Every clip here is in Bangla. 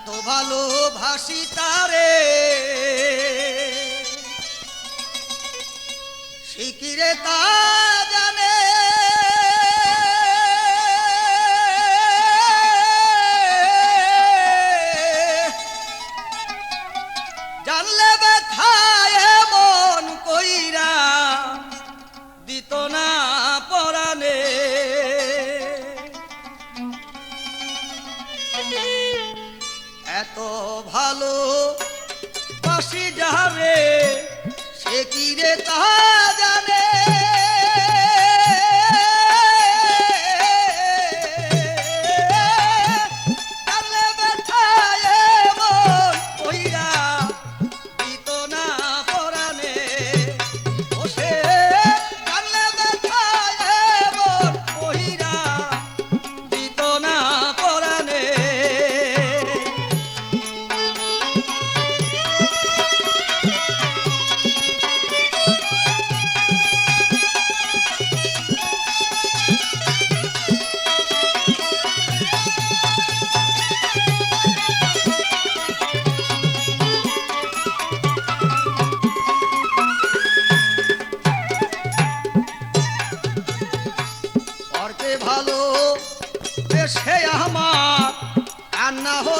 এত ভালোবাসি তারে। শিকিরে তা জানে? জানলে ব্যথায় মন কইরা দিত না ভালো। পাশে যাবে সে কি রে তা জানে?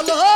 বলো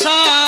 আশা